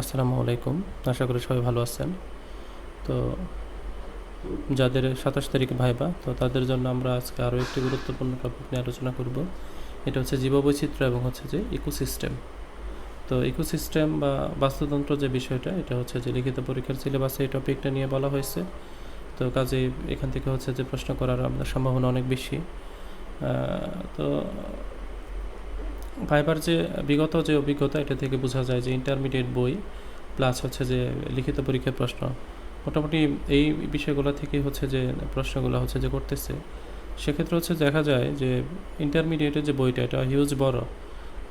আসসালামু আলাইকুম। আশা করি সবাই ভালো আছেন। তো যাদের সাতাশ তারিখ ভাইবা, তো তাদের জন্য আমরা আজকে আরও একটি গুরুত্বপূর্ণ টপিক নিয়ে আলোচনা করব। এটা হচ্ছে জীববৈচিত্র্য এবং হচ্ছে যে ইকোসিস্টেম তো ইকোসিস্টেম বা বাস্তুতন্ত্র যে বিষয়টা, এটা হচ্ছে যে লিখিত পরীক্ষার সিলেবাসে এই টপিকটা নিয়ে বলা হয়েছে। তো কাজে এখান থেকে হচ্ছে যে প্রশ্ন করার আপনার সম্ভাবনা অনেক বেশি। তো ভাইবার যে বিগত যে অভিজ্ঞতা, এটা থেকে বোঝা যায় যে ইন্টারমিডিয়েট বই প্লাস হচ্ছে যে লিখিত পরীক্ষার প্রশ্ন। মোটামুটি এই বিষয়গুলো থেকে হচ্ছে যে প্রশ্নগুলো হচ্ছে যে করতেছে। সেক্ষেত্রে হচ্ছে দেখা যায় যে ইন্টারমিডিয়েটের যে বইটা, এটা হিউজ বড়।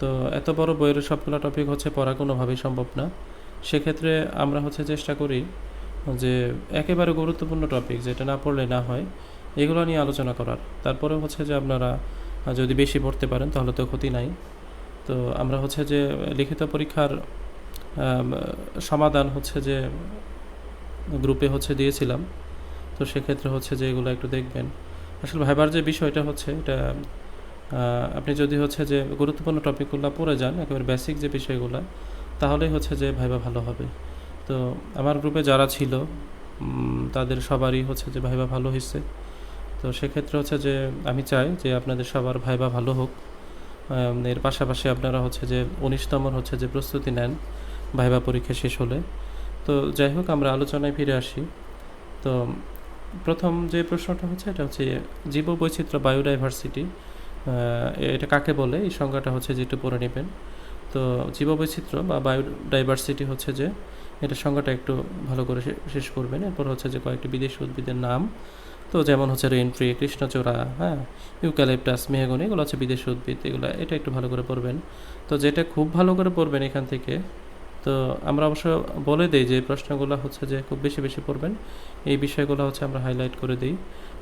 তো এত বড় বইয়ের সবগুলো টপিক হচ্ছে পড়া কোনোভাবেই সম্ভব না। সেক্ষেত্রে আমরা হচ্ছে চেষ্টা করি যে একেবারে গুরুত্বপূর্ণ টপিক যেটা না পড়লে না হয়, এগুলো নিয়ে আলোচনা করার। তারপরে হচ্ছে যে আপনারা যদি বেশি পড়তে পারেন তাহলে তো ক্ষতি নাই। তো আমরা হচ্ছে যে লিখিত পরীক্ষার সমাধান হচ্ছে যে গ্রুপে হচ্ছে দিয়েছিলাম। তো সেক্ষেত্রে হচ্ছে যে এগুলো একটু দেখবেন। আসলে ভাইবার যে বিষয়টা হচ্ছে এটা আপনি যদি হচ্ছে যে গুরুত্বপূর্ণ টপিকগুলো পড়ে যান, একেবারে বেসিক যে বিষয়গুলো, তাহলেই হচ্ছে যে ভাইবা ভালো হবে। তো আমার গ্রুপে যারা ছিল তাদের সবারই হচ্ছে যে ভাইবা ভালো হয়েছে তো সেক্ষেত্রে হচ্ছে যে আমি চাই যে আপনাদের সবার ভাইবা ভালো হোক। এর পাশাপাশি আপনারা হচ্ছে যে উনিশতমর হচ্ছে যে প্রস্তুতি নেন, ভাইবা পরীক্ষা শেষ হলে। তো যাই হোক, আমরা আলোচনায় ফিরে আসি। তো প্রথম যে প্রশ্নটা হচ্ছে, এটা হচ্ছে জীববৈচিত্র্য বায়োডাইভার্সিটি এটা কাকে বলে? এই সংজ্ঞাটা হচ্ছে যে একটু পড়ে নেবেন। তো জীববৈচিত্র্য বা বায়োডাইভার্সিটি হচ্ছে যে, এটা সংজ্ঞাটা একটু ভালো করে শেষ করবেন। এরপর হচ্ছে যে কয়েকটি বিদেশি উদ্ভিদের নাম তো যেমন হচ্ছে রেনট্রি কৃষ্ণচূড়া হ্যাঁ ইউক্যালিপটাস, মেহগনি, এগুলো হচ্ছে বিদেশি উদ্ভিদ, এগুলো, এটা একটু ভালো করে পড়বেন। তো যেটা খুব ভালো করে পড়বেন এখান থেকে, তো আমরা অবশ্য বলে দিই যে প্রশ্নগুলো হচ্ছে যে খুব বেশি বেশি পড়বেন। এই বিষয়গুলো হচ্ছে আমরা হাইলাইট করে দিই।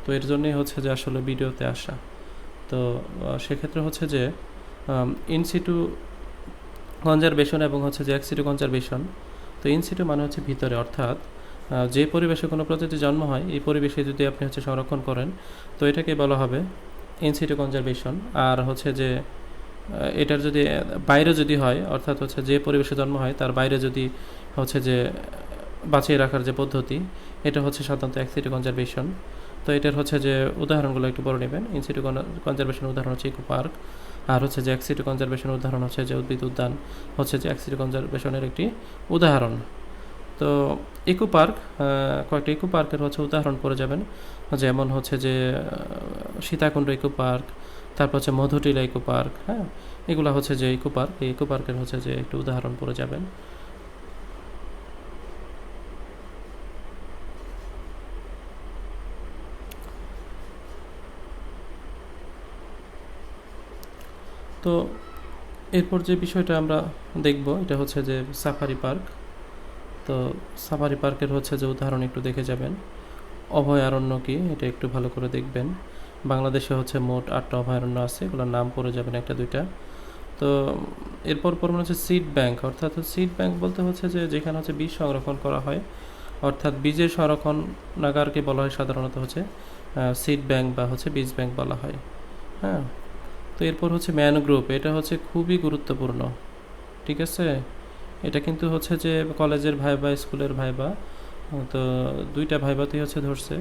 তো এর জন্যই হচ্ছে যে আসলে ভিডিওতে আসা। তো সেক্ষেত্রে হচ্ছে যে ইনসিটু কনজারভেশন এবং হচ্ছে যে এক্সিটু কনজারভেশন তো ইনসিটু মানে হচ্ছে ভিতরে, অর্থাৎ যে পরিবেশে কোনো প্রজাতি জন্ম হয়, এই পরিবেশে যদি আপনি হচ্ছে সংরক্ষণ করেন, তো এটাকে বলা হবে ইনসিটু কনজারভেশন আর হচ্ছে যে এটার যদি, বাইরে যদি হয়, অর্থাৎ হচ্ছে যে পরিবেশে জন্ম হয়, তার বাইরে যদি হচ্ছে যে, বাঁচিয়ে রাখার যে পদ্ধতি, এটা হচ্ছে সাধারণত এক্সিটু কনজারভেশন তো এটার হচ্ছে যে, উদাহরণগুলো একটু পড়ে নেবেন। ইনসিটু কনজারভেশন উদাহরণ হচ্ছে ইকো পার্ক আর হচ্ছে যে এক্সিটু কনজারভেশন উদাহরণ হচ্ছে যে উদ্ভিদ উদ্যান। হচ্ছে যে এক্সিটু কনজারভেশনের একটি উদাহরণ। তো ইকো পার্ক কয়েকটা ইকো পার্কের হচ্ছে উদাহরণ করে যাবেন। যেমন হচ্ছে যে সীতাকুণ্ড ইকো পার্ক, তারপর হচ্ছে মধুটিলা ইকো পার্ক হ্যাঁ? এগুলো হচ্ছে যে ইকো পার্ক, এই ইকো পার্কের হচ্ছে যে একটু উদাহরণ পড়ে যাবেন। তো এরপর যে বিষয়টা আমরা দেখব, এটা হচ্ছে যে সাফারি পার্ক। তো সাফারি পার্কের হচ্ছে যে উদাহরণ একটু দেখে যাবেন। অভয়ারণ্য কি? এটা একটু ভালো করে দেখবেন। বাংলাদেশে হচ্ছে মোট আটটা অভয়ারণ্য আছে, এগুলোর নাম পড়ে যাবেন একটা, দুইটা। তো এরপর পর মনে হচ্ছে সিড ব্যাংক। অর্থাৎ সিড ব্যাংক বলতে হচ্ছে যে যেখানে হচ্ছে বীজ সংরক্ষণ করা হয়। অর্থাৎ বীজের সংরক্ষণ নাগারকে বলা হয় সাধারণত হচ্ছে সিড ব্যাংক বা হচ্ছে বীজ ব্যাংক বলা হয়। হ্যাঁ? তো এরপর হচ্ছে ম্যানগ্রোভ। এটা হচ্ছে খুবই গুরুত্বপূর্ণ। ঠিক আছে? এটা কিন্তু হচ্ছে যে কলেজের ভাইবা, স্কুলের ভাইবা তো দুইটা ভাইবাতেই হচ্ছে ধরছে।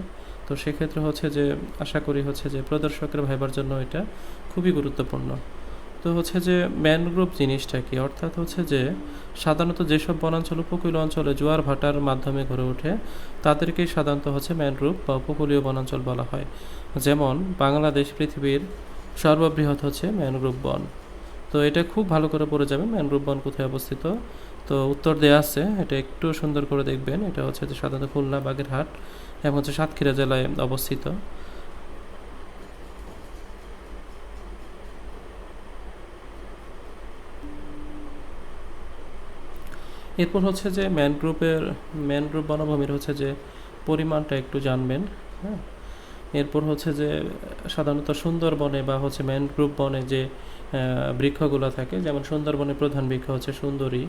তো সেক্ষেত্রে হচ্ছে যে আশা করি হচ্ছে যে প্রদর্শকের ভাইবার জন্য এটা খুবই গুরুত্বপূর্ণ। তো হচ্ছে যে ম্যানগ্রোভ জিনিসটা কি? অর্থাৎ হচ্ছে যে সাধারণত যেসব বনাঞ্চল উপকূল অঞ্চলে জোয়ার ভাটার মাধ্যমে গড়ে ওঠে, তাদেরকেই সাধারণত হচ্ছে ম্যানগ্রোভ বা উপকূলীয় বনাঞ্চল বলা হয়। যেমন বাংলাদেশ পৃথিবীর সর্ববৃহৎ হচ্ছে ম্যানগ্রোভ বন। তো এটা খুব ভালো করে পড়ে যাবে ম্যানগ্রোভ বন কোথায় অবস্থিত? তো উত্তর দেওয়া আছে, এটা একটু সুন্দর করে দেখবেন। এটা হচ্ছে যে সাধারণত খুলনা বাগেরহাট এবং হচ্ছে সাতক্ষীরা জেলায় অবস্থিত। এরপর হচ্ছে যে ম্যানগ্রোভের ম্যানগ্রোভ বনভূমির হচ্ছে যে পরিমাণটা একটু জানবেন হ্যাঁ? এরপর হচ্ছে যে সাধারণত সুন্দরবনে বা হচ্ছে ম্যানগ্রোভ বনে যে বৃক্ষগুলো থাকে, যেমন সুন্দরবনের প্রধান বৃক্ষ হচ্ছে সুন্দরী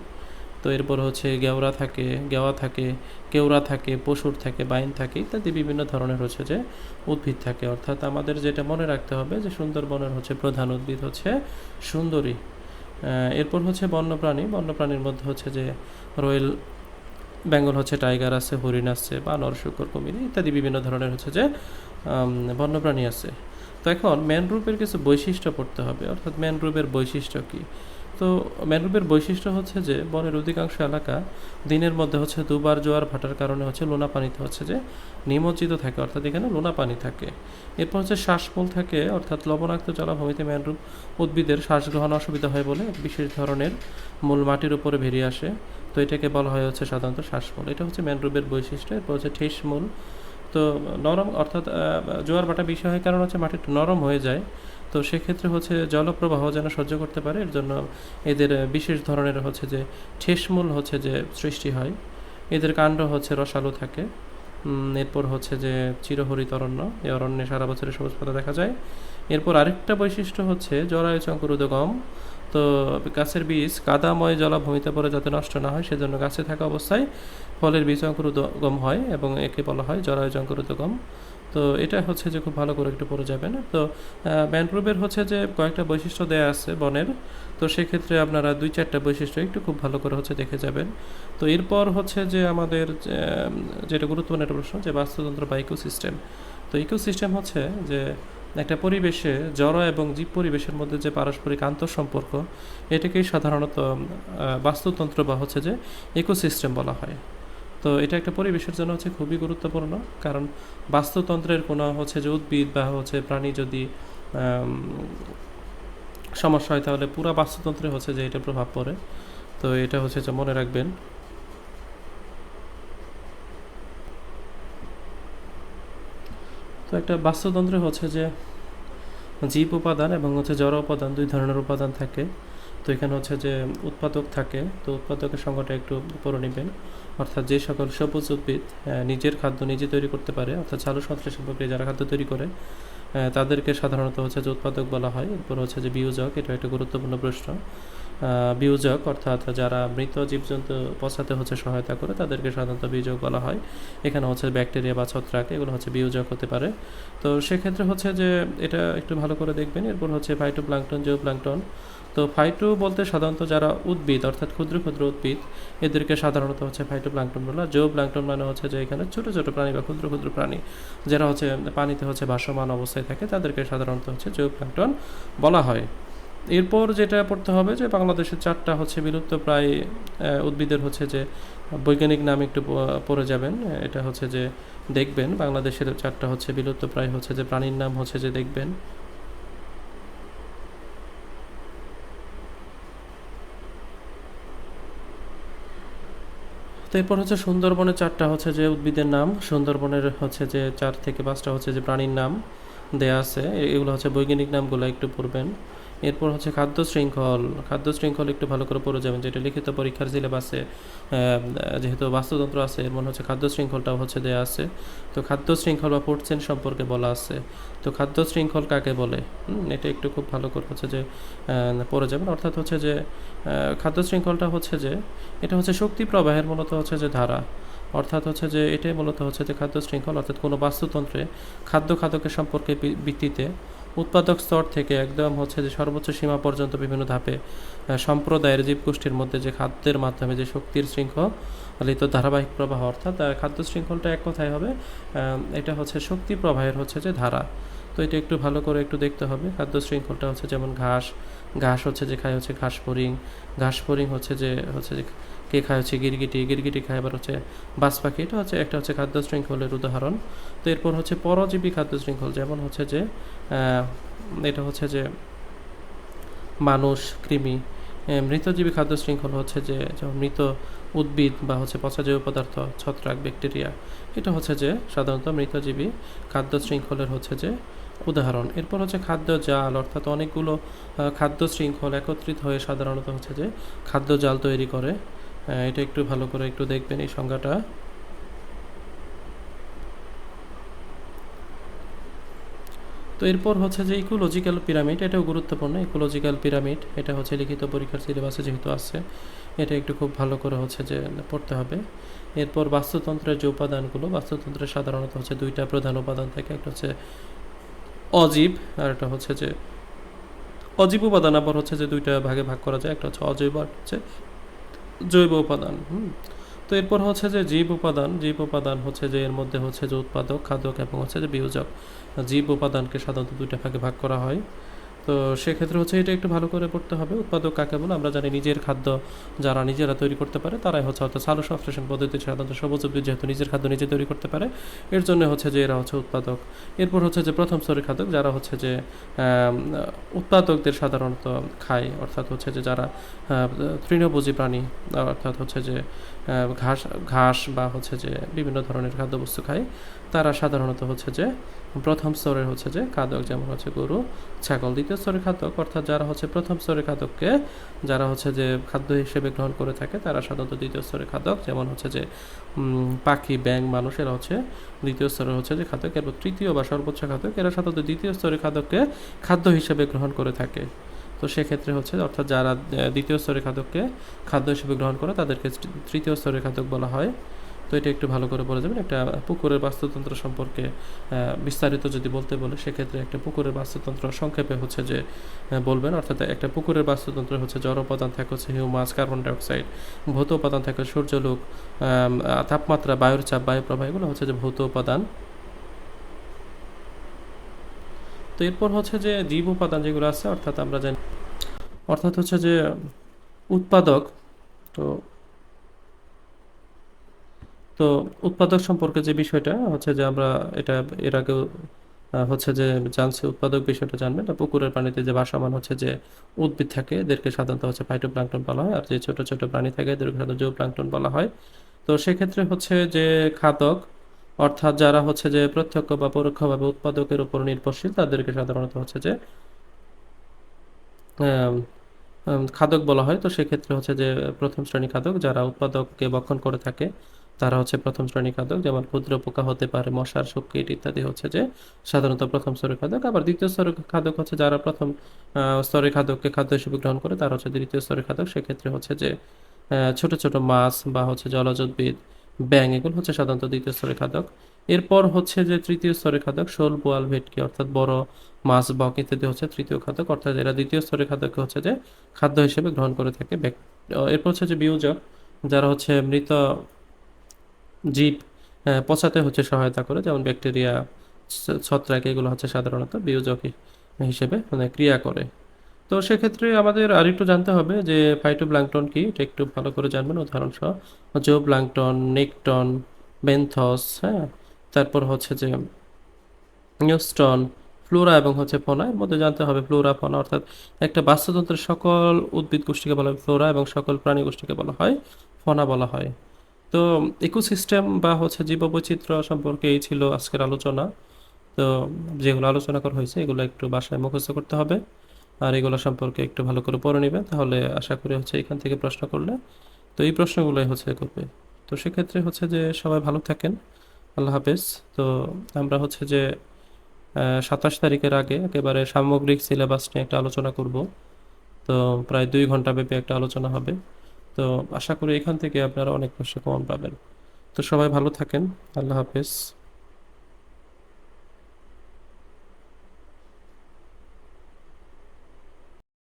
তো এরপর হচ্ছে গেওরা থাকে, গেওয়া থাকে, কেওড়া থাকে, পশুর থাকে, বাইন থাকে ইত্যাদি বিভিন্ন ধরনের হচ্ছে যে উদ্ভিদ থাকে। অর্থাৎ আমাদের যেটা মনে রাখতে হবে যে সুন্দরবনের হচ্ছে প্রধান উদ্ভিদ হচ্ছে সুন্দরী। এরপর হচ্ছে বন্যপ্রাণী। বন্যপ্রাণীর মধ্যে হচ্ছে যে রয়েল বেঙ্গল হচ্ছে টাইগার আছে, হরিণ আছে বানর শুকর কুমির ইত্যাদি বিভিন্ন ধরনের হচ্ছে যে বন্যপ্রাণী আছে। তো এখন ম্যানগ্রুপের কিছু বৈশিষ্ট্য পড়তে হবে। অর্থাৎ ম্যানগ্রুপের বৈশিষ্ট্য কী? তো ম্যানগ্রুপের বৈশিষ্ট্য হচ্ছে যে, বনের অধিকাংশ এলাকা দিনের মধ্যে হচ্ছে দুবার জোয়ার ভাটার কারণে হচ্ছে লোনা পানিতে হচ্ছে যে নিমজ্জিত থাকে, অর্থাৎ এখানে লোনা পানি থাকে। এরপর হচ্ছে শ্বাসমূল থাকে, অর্থাৎ লবণাক্ত জলাভূমিতে ম্যানগ্রুপ উদ্ভিদের শ্বাস গ্রহণ অসুবিধা হয় বলে বিশেষ ধরনের মূল মাটির উপরে বেরিয়ে আসে। তো এটাকে বলা হয় হচ্ছে সাধারণত শ্বাসমূল। এটা হচ্ছে ম্যানগ্রোভের বৈশিষ্ট্য। এরপর হচ্ছে ঠেসমূল। তো নরম, অর্থাৎ জোয়ার ভাটা বেশি হয়, কারণ হচ্ছে মাটি নরম হয়ে যায়। তো সেক্ষেত্রে হচ্ছে জলপ্রবাহ যেন সহ্য করতে পারে, এর জন্য এদের বিশেষ ধরনের হচ্ছে যে ঠেসমূল হচ্ছে যে সৃষ্টি হয়। এদের কাণ্ড হচ্ছে রসালো থাকে। এরপর হচ্ছে যে চিরহরিত অরণ্য এই অরণ্যে সারা বছরের সবুজ পাতা দেখা যায়। এরপর আরেকটা বৈশিষ্ট্য হচ্ছে জরায়ু চঙ্কুরোদগম তো গাছের বীজ কাদাময় জলাভূমিতে পড়ে যাতে নষ্ট না হয়, সেজন্য গাছে থাকা অবস্থায় ফলের বীজ অঙ্কুরোদগম হয় এবং একে বলা হয় জরায়ু অঙ্কুরোদগম। তো এটা হচ্ছে যে খুব ভালো করে একটু পড়ে যাবেন। তো ম্যানগ্রোভের হচ্ছে যে কয়েকটা বৈশিষ্ট্য দেয়া আছে বনের। তো সেক্ষেত্রে আপনারা দুই চারটা বৈশিষ্ট্য একটু খুব ভালো করে হচ্ছে দেখে যাবেন। তো এরপর হচ্ছে যে আমাদের যেটা গুরুত্বপূর্ণ একটা প্রশ্ন যে বাস্তুতন্ত্র বা ইকোসিস্টেম। তো ইকোসিস্টেম হচ্ছে যে একটা পরিবেশে, জড় এবং জীব পরিবেশের মধ্যে যে পারস্পরিক আন্তঃসম্পর্ক, এটাকেই সাধারণত বাস্তুতন্ত্র বা হচ্ছে যে ইকোসিস্টেম বলা হয়। তো এটা একটা পরিবেশের জন্য হচ্ছে খুবই গুরুত্বপূর্ণ, কারণ বাস্তুতন্ত্রের কোনো হচ্ছে যে উদ্ভিদ বা হচ্ছে প্রাণী যদি সমস্যা হয় তাহলে পুরো বাস্তুতন্ত্রে হচ্ছে যে এটা প্রভাব পড়ে। তো এটা হচ্ছে যে মনে রাখবেন। তো একটা বাস্তুতন্ত্রে হচ্ছে যে জীব উপাদান এবং হচ্ছে জড় উপাদান দুই ধরনের উপাদান থাকে। তো এখানে হচ্ছে যে উৎপাদক থাকে, তো উৎপাদকের সংখ্যাটা একটু পড়ে নেবেন। অর্থাৎ যে সকল সবুজ উদ্ভিদ নিজের খাদ্য নিজে তৈরি করতে পারে, অর্থাৎ চালু সন্ত্রাসী প্রক্রিয়া যারা খাদ্য তৈরি করে তাদেরকে সাধারণত হচ্ছে যে উৎপাদক বলা হয়। এরপর হচ্ছে যে বিয়োজক, এটা একটা গুরুত্বপূর্ণ প্রশ্ন। বিয়োজক, অর্থাৎ যারা মৃত জীবজন্তু পচাতে হচ্ছে সহায়তা করে, তাদেরকে সাধারণত বিয়োজক বলা হয়। এখানে হচ্ছে ব্যাকটেরিয়া বা ছত্রাক, এগুলো হচ্ছে বিয়োজক হতে পারে। তো সেক্ষেত্রে হচ্ছে যে এটা একটু ভালো করে দেখবেন। এরপর হচ্ছে ফাইটো প্লাঙ্কটন জিও প্লাঙ্কটন তো ফাইটো বলতে সাধারণত যারা উদ্ভিদ, অর্থাৎ ক্ষুদ্র ক্ষুদ্র উদ্ভিদ, এদেরকে সাধারণত হচ্ছে ফাইটো প্লাঙ্কটন বলা জিও প্লাঙ্কটন মানে হচ্ছে যে এখানে ছোট ছোট প্রাণী বা ক্ষুদ্র ক্ষুদ্র প্রাণী, যারা হচ্ছে পানিতে হচ্ছে ভাসমান অবস্থায় থাকে, তাদেরকে সাধারণত হচ্ছে জিও প্লাঙ্কটন বলা হয়। এরপর যেটা পড়তে হবে যে বাংলাদেশের চারটা হচ্ছে বিলুপ্ত প্রায় উদ্ভিদের হচ্ছে যে বৈজ্ঞানিক নাম একটু পড়ে যাবেন। এটা হচ্ছে যে দেখবেন, বাংলাদেশের চারটা হচ্ছে বিলুপ্ত প্রায় হচ্ছে যে প্রাণীর নাম হচ্ছে যে দেখবেন। তো এরপর হচ্ছে সুন্দরবনের চারটা হচ্ছে যে উদ্ভিদের নাম, সুন্দরবনের হচ্ছে যে চার থেকে পাঁচটা হচ্ছে যে প্রাণীর নাম দেয়া আছে। এগুলো হচ্ছে বৈজ্ঞানিক নামগুলো একটু পড়বেন। এরপর হচ্ছে খাদ্য শৃঙ্খল। খাদ্য শৃঙ্খল একটু ভালো করে পড়ে যাবেন। যেটা লিখিত পরীক্ষার সিলেবাসে যেহেতু বাস্তুতন্ত্র আছে, এর মনে হচ্ছে খাদ্য শৃঙ্খলটাও হচ্ছে দেয়া আছে। তো খাদ্য শৃঙ্খল বা চেন সম্পর্কে বলা আছে। তো খাদ্য শৃঙ্খল কাকে বলে? এটা একটু খুব ভালো করে হচ্ছে যে পড়ে যাবেন। অর্থাৎ হচ্ছে যে খাদ্য শৃঙ্খলটা হচ্ছে যে, এটা হচ্ছে শক্তি প্রবাহের মূলত হচ্ছে যে ধারা। অর্থাৎ হচ্ছে যে, এটাই মূলত হচ্ছে যে খাদ্য শৃঙ্খল। অর্থাৎ কোনো বাস্তুতন্ত্রে খাদ্য খাদকের সম্পর্কে ভিত্তিতে উৎপাদক স্তর থেকে একদম হচ্ছে যে সর্বোচ্চ সীমা পর্যন্ত বিভিন্ন ধাপে সম্প্রদায়ের জীবগোষ্ঠীর মধ্যে যে খাদ্যের মাধ্যমে যে শক্তির শৃঙ্খলিত ধারাবাহিক প্রবাহ অর্থাৎ খাদ্য শৃঙ্খলটা এক কথায় হবে এটা হচ্ছে শক্তি প্রবাহের হচ্ছে যে ধারা। তো এটা একটু ভালো করে একটু দেখতে হবে, খাদ্য শৃঙ্খলটা হচ্ছে যেমন ঘাস ঘাস হচ্ছে যে খায় হচ্ছে ঘাস ফড়িং ঘাস ফড়িং হচ্ছে যে হচ্ছে যে কে খায় হচ্ছে গিরগিটি গিরগিটি খায় আবার হচ্ছে বাস পাখি এটা হচ্ছে একটা হচ্ছে খাদ্য শৃঙ্খলের উদাহরণ। তো এরপর হচ্ছে পরজীবী খাদ্য শৃঙ্খল, যেমন হচ্ছে যে এটা হচ্ছে যে মানুষ, কৃমি মৃতজীবী খাদ্য শৃঙ্খল হচ্ছে যে মৃত উদ্ভিদ বা হচ্ছে পচা জৈব পদার্থ, ছত্রাক, ব্যাকটেরিয়া, এটা হচ্ছে যে সাধারণত মৃতজীবী খাদ্য শৃঙ্খলের হচ্ছে যে উদাহরণ। এরপর হচ্ছে খাদ্য জাল, অর্থাৎ অনেকগুলো খাদ্য শৃঙ্খল একত্রিত হয়ে সাধারণত হচ্ছে যে খাদ্য জাল তৈরি করে। এটা একটু ভালো করে একটু দেখবেন এই সংজ্ঞাটা। তো এরপর হচ্ছে যে ইকোলজিক্যাল পিরামিড, এটাও গুরুত্বপূর্ণ। ইকোলজিক্যাল পিরামিড, এটা হচ্ছে লিখিত পরীক্ষার সিলেবাসে যেহেতু আছে, এটা একটু খুব ভালো করে হচ্ছে যে পড়তে হবে। এরপর বাস্তুতন্ত্রের যে উপাদানগুলো বাস্তুতন্ত্রের সাধারণত হচ্ছে দুইটা প্রধান উপাদান থাকে, একটা হচ্ছে অজীব, আর একটা হচ্ছে যে অজীব উপাদান, আবার হচ্ছে যে দুইটা ভাগে ভাগ করা যায়, একটা হচ্ছে অজৈব আর হচ্ছে জৈব উপাদান, হুম? তো এরপর হচ্ছে যে জীব উপাদান জীব উপাদান হচ্ছে যে এর মধ্যে হচ্ছে যে উৎপাদক, খাদক, এবং হচ্ছে যে বিয়োজক। জীব উপাদানকে সাধারণত দুইটা ভাগে ভাগ করা হয়। তো সেক্ষেত্রে হচ্ছে এটা একটু ভালো করে করতে হবে। উৎপাদক কাকে বলে? আমরা জানি নিজের খাদ্য যারা নিজেরা তৈরি করতে পারে, তারাই হচ্ছে অর্থাৎ সালো সংশ্লেষণ পদ্ধতি সাধারণত সবুজ উদ্ভিদ যেহেতু নিজের খাদ্য নিজে তৈরি করতে পারে, এর জন্য হচ্ছে যে এরা হচ্ছে উৎপাদক। এরপর হচ্ছে যে প্রথম স্তরের খাদক যারা হচ্ছে যে উৎপাদকদের সাধারণত খায়, অর্থাৎ হচ্ছে যে যারা তৃণভোজী প্রাণী, অর্থাৎ হচ্ছে যে ঘাস ঘাস বা হচ্ছে যে বিভিন্ন ধরনের খাদ্যবস্তু খায়, তারা সাধারণত হচ্ছে যে প্রথম স্তরের হচ্ছে যে খাদক, যেমন হচ্ছে গরু, ছাগল। দ্বিতীয় স্তরের খাদক, অর্থাৎ যারা হচ্ছে প্রথম স্তরের খাদককে, যারা হচ্ছে যে খাদ্য হিসেবে গ্রহণ করে থাকে, তারা সাধারণত দ্বিতীয় স্তরের খাদক, যেমন হচ্ছে যে পাখি ব্যাং মানুষ, এরা হচ্ছে দ্বিতীয় স্তরের হচ্ছে যে খাদক। এরপর তৃতীয় বা সর্বোচ্চ খাদক, এরা সাধারণত দ্বিতীয় স্তরের খাদককে খাদ্য হিসেবে গ্রহণ করে থাকে। তো সেক্ষেত্রে হচ্ছে, অর্থাৎ যারা দ্বিতীয় স্তরের খাদককে খাদ্য হিসেবে গ্রহণ করে, তাদেরকে তৃতীয় স্তরের খাদক বলা হয়। তো এটা একটু ভালো করে বলে যাবেন। একটা পুকুরের বাস্তুতন্ত্র সম্পর্কে বিস্তারিত যদি বলতে বলে, সেক্ষেত্রে একটা পুকুরের বাস্তুতন্ত্র সংক্ষেপে হচ্ছে যে বলবেন। অর্থাৎ একটা পুকুরের বাস্তুতন্ত্র হচ্ছে জড় উপাদান থাকে হচ্ছে হিউমাস, কার্বন ডাইঅক্সাইড, ভৌত উপাদান থাকে সূর্যলোক তাপমাত্রা, বায়ুর চাপ বায়ু প্রবাহ এগুলো হচ্ছে যে ভৌত উপাদান। তো এরপর হচ্ছে যে জীব উপাদান যেগুলো আছে, অর্থাৎ আমরা জানি, অর্থাৎ হচ্ছে যে উৎপাদক, তো তো উৎপাদক সম্পর্কে যে বিষয়টা হচ্ছে যে আমরা এটা এর আহ, হচ্ছে যে জানছি উৎপাদক বিষয়টা জানবেন। পুকুরের পানিতে যে ভাসমান হচ্ছে যে উদ্ভিদ থাকে এদেরকে সাধারণত হচ্ছে ফাইটোপ্লাঙ্কটন বলা হয়। আর যে ছোট ছোট প্রাণী থাকে এদেরকে সাধারণত জুওপ্লাঙ্কটন বলা হয়। তো সেক্ষেত্রে হচ্ছে যে খাদক অর্থাৎ যারা হচ্ছে যে প্রত্যক্ষ বা পরোক্ষভাবে উৎপাদকের উপর নির্ভরশীল তাদেরকে সাধারণত হচ্ছে যে খাদক বলা হয়। তো সেক্ষেত্রে হচ্ছে যে প্রথম শ্রেণি খাদক যারা উৎপাদককে বক্ষণ করে থাকে তারা হচ্ছে প্রথম শ্রেণি খাদক, যেমন ক্ষুদ্র পোকা হতে পারে, মশার শুক্কিট ইত্যাদি হচ্ছে যে সাধারণত প্রথম স্তরের খাদক। আবার দ্বিতীয় স্তরের খাদক হচ্ছে যারা প্রথম স্তরের খাদককে খাদ্য হিসেবে গ্রহণ করে, তারা হচ্ছে দ্বিতীয় স্তরের খাদক। সেক্ষেত্রে হচ্ছে যে ছোট ছোট মাছ বা হচ্ছে জলজ উদ্ভিদ ব্যাং এগুলো হচ্ছে সাধারণত দ্বিতীয় স্তরের খাদক। এরপর হচ্ছে যে তৃতীয় স্তরের খাদক, শোল, বোয়াল, ভেটকি, অর্থাৎ বড় মাছ, বক ইত্যাদি হচ্ছে তৃতীয় খাদক। অর্থাৎ এরা দ্বিতীয় স্তরের খাদককে হচ্ছে যে খাদ্য হিসেবে গ্রহণ করে থাকে এরপর হচ্ছে যে বিয়োজক, যারা হচ্ছে মৃত জীব পচাতে হচ্ছে সহায়তা করে, যেমন ব্যাকটেরিয়া ছত্রাক, এগুলো হচ্ছে সাধারণত বিয়োজক হিসেবে মানে ক্রিয়া করে। তো সেক্ষেত্রে আমাদের আর একটু জানতে হবে যে ফাইটোপ্লাঙ্কটন কি? এটা একটু ভালো করে জানবেন উদাহরণ সহ জোপ্লাঙ্কটন নেকটন বেনথস হ্যাঁ? তারপর হচ্ছে যে নিউস্টন ফ্লোরা এবং হচ্ছে ফোনা এর মধ্যে জানতে হবে ফ্লোরা ফোনা অর্থাৎ একটা বাস্তুতন্ত্রের সকল উদ্ভিদ গোষ্ঠীকে বলা হয় ফ্লোরা এবং সকল প্রাণী গোষ্ঠীকে বলা হয় ফোনা বলা হয়। তো ইকোসিস্টেম বা হচ্ছে জীববৈচিত্র্য সম্পর্কে এই ছিল আজকের আলোচনা। তো যেগুলো আলোচনা করা হয়েছে, এগুলো একটু বাসায় মুখস্থ করতে হবে। আর এগুলো সম্পর্কে একটু ভালো করে পড়ে নেবে, তাহলে আশা করি হচ্ছে এখান থেকে প্রশ্ন করলে তো এই প্রশ্নগুলোই হচ্ছে করবে। তো সেক্ষেত্রে হচ্ছে যে সবাই ভালো থাকেন, আল্লাহ হাফেজ। তো আমরা হচ্ছে যে সাতাশ তারিখের আগে একেবারে সামগ্রিক সিলেবাস নিয়ে একটা আলোচনা করব। তো প্রায় দুই ঘণ্টা ব্যাপী একটা আলোচনা হবে। তো আশা করি এখান থেকে আপনারা অনেক প্রশ্ন কমন পাবেন। তো সবাই ভালো থাকেন। আল্লাহ হাফেজ।